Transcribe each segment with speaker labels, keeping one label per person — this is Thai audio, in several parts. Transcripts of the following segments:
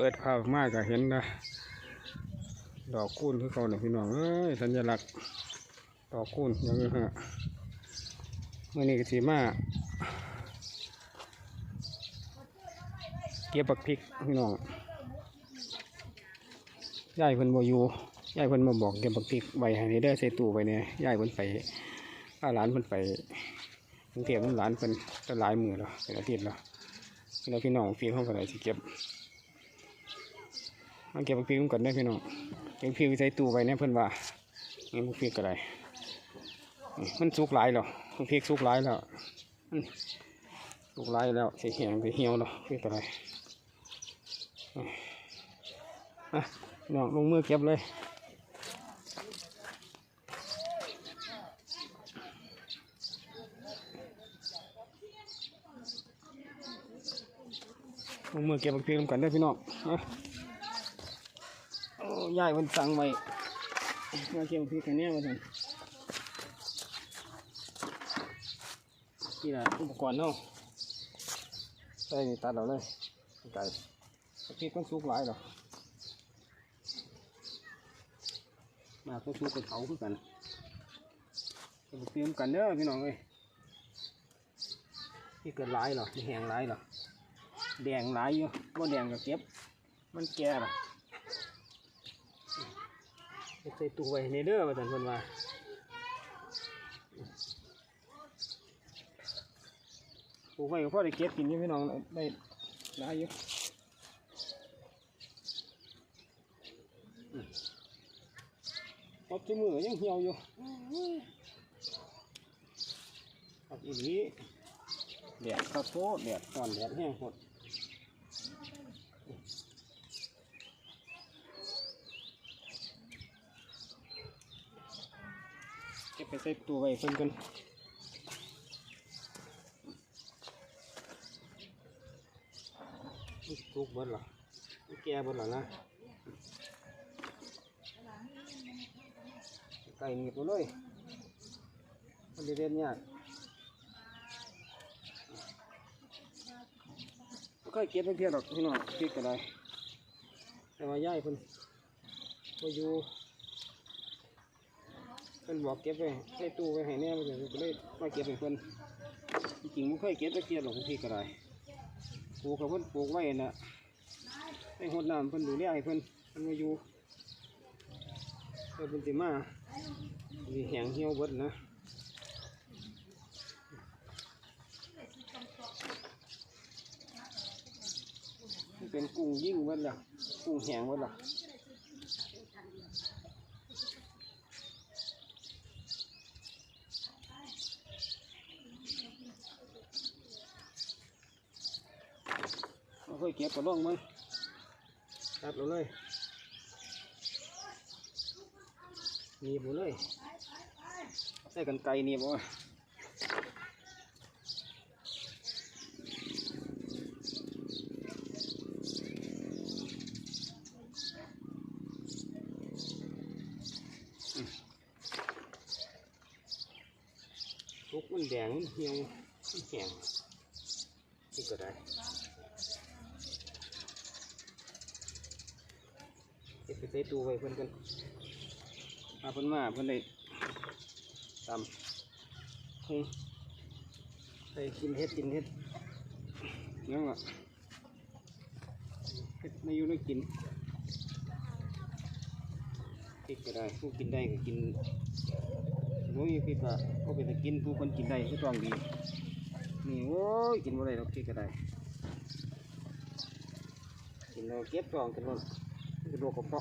Speaker 1: เปิดภาพมากก็เห็นนะดอกคูณคือเขาเนี่ยพี่น้องเอ้ยสัญลักษณ์ดอกคูณอยังนี้ฮะเมื่อนี้ก็สีมาเก็บบักพริกพี่น้องย่ายเพิ่นบ่อยู่ยายเพิ่นมาบอกเก็บบักพริกใบให้ในเด้อใส่ตู้ไว้เนี่ยย่ายเพิ่นไปพาหลานเพิ่นไปกรุงเทพน้ำหลานเพิ่นจะหลายมือแล้วเป็นอาทิตย์แล้วแล้วพี่น้องฟีนเขาก็เลยสิเก็บ มาเก็บบักพริกกันได้พี่น้องเก็บพริกใส่ตู้ไว้เนี่ยเพิ่อนว่านี่บักพริกก็ได้มันสุกหลายแล้วบักพริกสุกหลายแล้วสุกหลายแล้วสิแห้งสิเหี่ยวแล้วพริกก็ได้อะน้องลงมือเก็บเลยลงมือเก็บบักพริกกันได้พี่น้องอะ ยายมันสั่งไว้มาเกี่ยวพริกกันเนี่ยมาสั่งนี่แหละอุปกรณ์เนาะใส่นี่ตัดเราเลยไก่พริกมันสุกหลายหรอมาก็สุกกับเขาคือกันเตรียมกันเด้อพี่น้องเอ้ยที่เกิดหลายหรอที่แหงหลายหรอแดงหลายอยู่ว่าแดงก็เก็บ มันแก่หรอ ใส่ตู้ไว้ในเด้อว่าซั่นเพิ่นว่าปลูกไว้ก็พอได้เก็บกินอยู่พี่น้องได้หลายอยู่อืมพบที่มือยังเหี่ยวอยู่ครับอีนี้แดดข้าวโพดแดดอ่อนแดดแห้งหด เก็บไปใส่ตู้ไว้เพิ่นกันทุกบิดเหรอแก่บิดเหรอนะไก่หนีบเลยมันเรียนยากไม่ค่อยเก็บไปเพียงหรอกพี่น้องพริกก็ได้แต่ว่าย่ายเพิ่นมาอยู่ พิ่นบอกเก็บไว้ใส่ตู้ไว้ให้แน่เลยก็เลยมาเก็บให้เพิ่นจริงๆไม่เคยเก็บตะเกียบหรอกพี่ก็ได้ปลูกกับเพิ่นปลูกไว้น่ะให้หดน้ำเพิ่นดูแลให้เพิ่นเพิ่นมาอยู่เพิ่นเป็นสิมาสิแหงเหี่ยวเบิดนะเป็นกุ้งยิ่งเบิดล่ะกุ้งแหงเบิดล่ะ เก็บกระล่องมั้งตัดเราเลยหนีบเลยใส่กันไกลหนีบเอาอืมทุกมันแดงมันเหี่ยวมันแห้งนี่ก็ได้ ก็บไปใส่ตู้ไว้เพิ่นกันมาเพิ่นมาเพิ่นได้ตำคงใส่กินเฮ็ดกินเฮ็ดยังอะเฮ็ดไม่อยู่ได้กินพริกก็ได้ผู้กินได้ก็กินโอ้ยพริกก็ก็เป็นแต่กินผู้คนกินได้ก็ต้องดีนี่โอ้ยกินบ่ได้หรอกพริกก็ได้กินแล้วเก็บท้องกันหมด กระดูกของเขา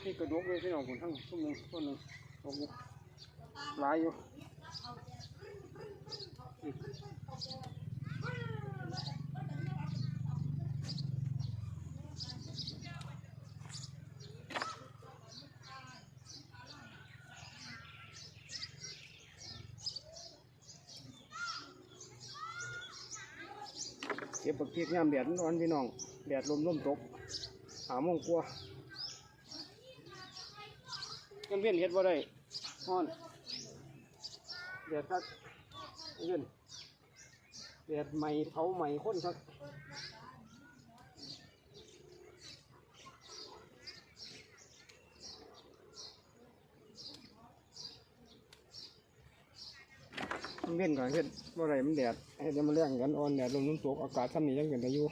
Speaker 1: ที่กระดูกเลยพี่น้องคนทั้งทุกนึงคนหนึ่งหลายอยู่ เก็บปักเพียกยามแดดร้อนพี่น้องแดดลมลมตกหาโมงกลัวกันเวียนเฮ็ดบ่ได้ฮ้อนแดดคักเงินแดดใหม่เผาใหม่ข้นครับ มันเว้นก่อนเฮ็ดบ่ไรมันแดดเฮ็ดมันแรงกันอ่อนแดดลมน้ำตกอากาศทำนี้ยังเป็นได้อยู่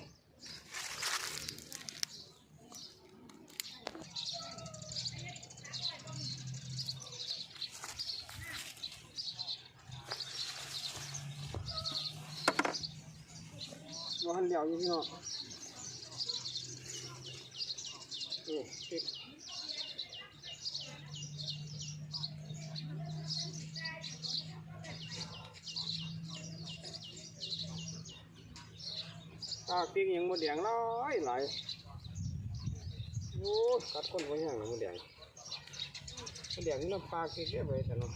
Speaker 1: บ่หันเหลียวอยู่พี่น้องโอ้เฮ็ดตากปิ้งยังบ่แดงร้อยหลายโอ้กัดคนหัวแห้งเลยบ่แดงบ่แดงนี่น้ำปลาเรียบร้อยแต่เนาะ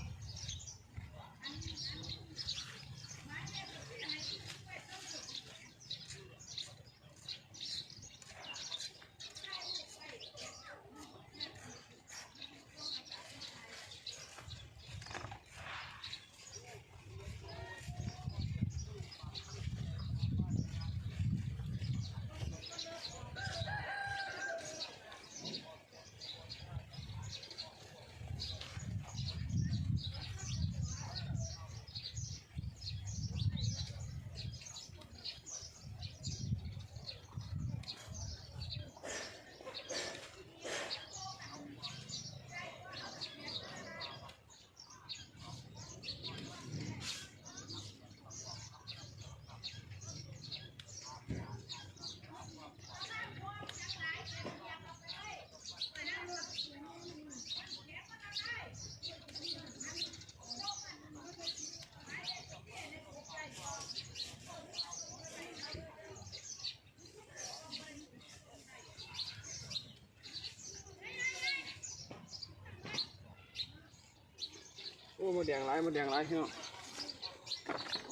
Speaker 1: อ้มาแดงหลมาแดงหลายพี่น้อง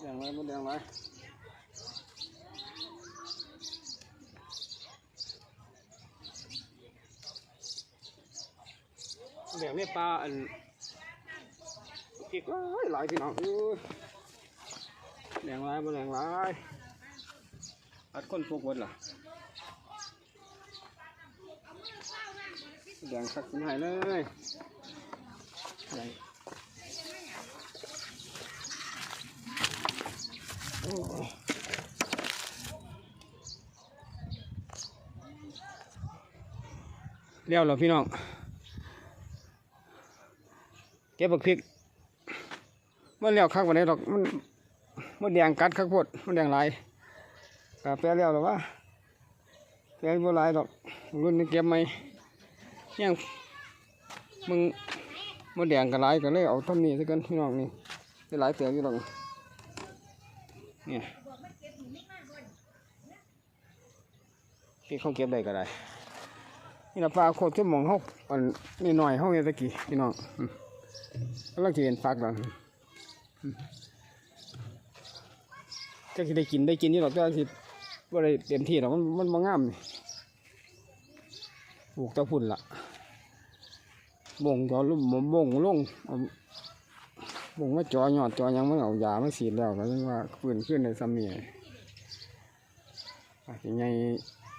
Speaker 1: แดงหลมาแดงหลแดงเนี่ยปลาอันเก็กหลายหลพี่น้องเอ้ยแดงหลมาแดงหลอัดคนพวกวันล่ะแดงคักสิหายเลยแดง เลี้ยวเหรอพี่น้อง เก็บบักพริกมันเลี้ยวคักวันนี้ดอกมันมันแดงกัดคักโพดมันแดงหลายกาแฟเลี้ยวหรอวะแฟบ่หลายดอกรุ่นนี้เก็บไหมยังมึงมันแดงกันหลายก็เลยเอาต้นนี้ซะกันพี่น้องนี่ได้หลายเสียอยู่ดอก นี่พี่เขาเก็บได้ก็ได้นี่ละปลาโคตรจะมองเขาอันนี่หน่อยเขาเนี่ยตะกี้พี่น้องอืมกำลังจะเห็นฟักแล้วอืมจะสิได้กินได้กินนี่หรอกแต่ว่าสิว่าได้เต็มที่หรอกมันมันมางามนี่ปลูกตะพุ่นละบ่งจอลุ่มบ่งลงเอา บ่งว่าจอหยอดจอยังมันเอายามาสีดแล้วก็ยังว่าฟื้นขึ้นในซ้ำนี่อาจจะใหญ่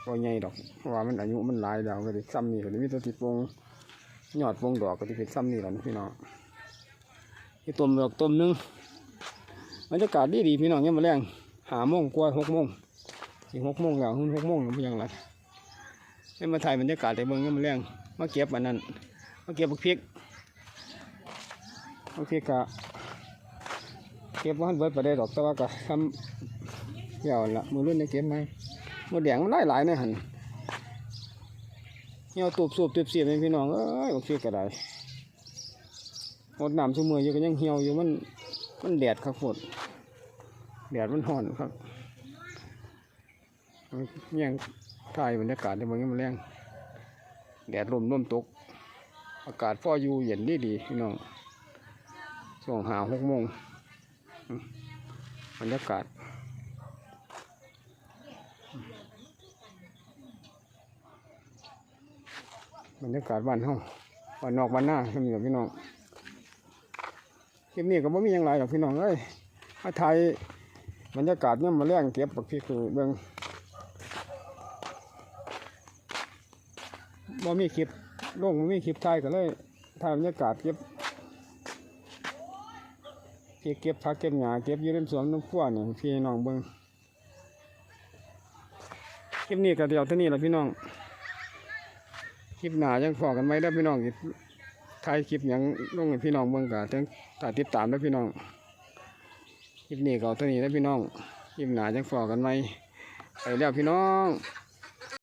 Speaker 1: ก็ใหญ่ดอกเพราะว่ามันอายุมันหลายแล้วก็ได้ซ้ำนี่ก็ได้มีตัวที่ปงยอดปงดอกก็ได้เป็นซ้ำนี่แหละพี่น้องที่ต้มดอกต้มหนึงบรรยากาศดีดีพี่น้องเนี่ยามาแรงหาโมงกว่าหกโมงสิหกโมงแล้วหุ่นหกโมงแล้วมันยังไรให้มาถ่ายบรรยากาศแต่เบิ่งเนี่ยามาแรงมาเก็บอันนั้นมาเก็บบักพริก บักพริกะเก็บว่าเบิดไปได้ดอกแต่ว่าก็ทำเดี่ยวละมือรุ่นได้เก็บไหมหมดแดงมันหลายหลายๆนะหันเหี่ยวตูบสูบตูบเสียบเป็นพี่น้องเอ้ยโอเคก็ได้หมดน้ำชั่วโมงอยู่ก็ยังเหี่ยวอยู่มันมันแดดครับฝนแดดมันห่อนครับยังถ่ายบรรยากาศในบางอย่างมันแรงแดดลมลมตก อากาศฟออยู่เย็นดีดีพี่น้อง ช่วงหาหกโมงบรรยากาศบรรยากาศบ้านเฮาบ้านนอกบ้านหน้าทำอย่างพี่น้องคลิปนี้ก็บ่มีหยังไรหรอกพี่น้องเอ้ยมาถ่ายบรรยากาศเนี่ยามาแรงเก็บบักพริกคือเบิ่งบ่มีคลิปลงบ่มีคลิปถ่ายก็เลยถ่ายบรรยากาศเก็บ เก็บผักเก็บหญ้าเก็บยู่ในสวนน้ำพัวนี่พี่น้องเบิ่งคลิปนี้ก็เดียวเท่านี้ละพี่น้อง คลิปหนายังฟอกกันไว้แล้วพี่น้องถ่ายคลิปยังลงให้พี่น้องเบิ่งก็จังถ้าติดตามแล้วพี่น้อง คลิปนี้ก็เอาเท่านี้แล้วพี่น้อง คลิปหนาจังฟอกกันไหมไปแล้วพี่น้อง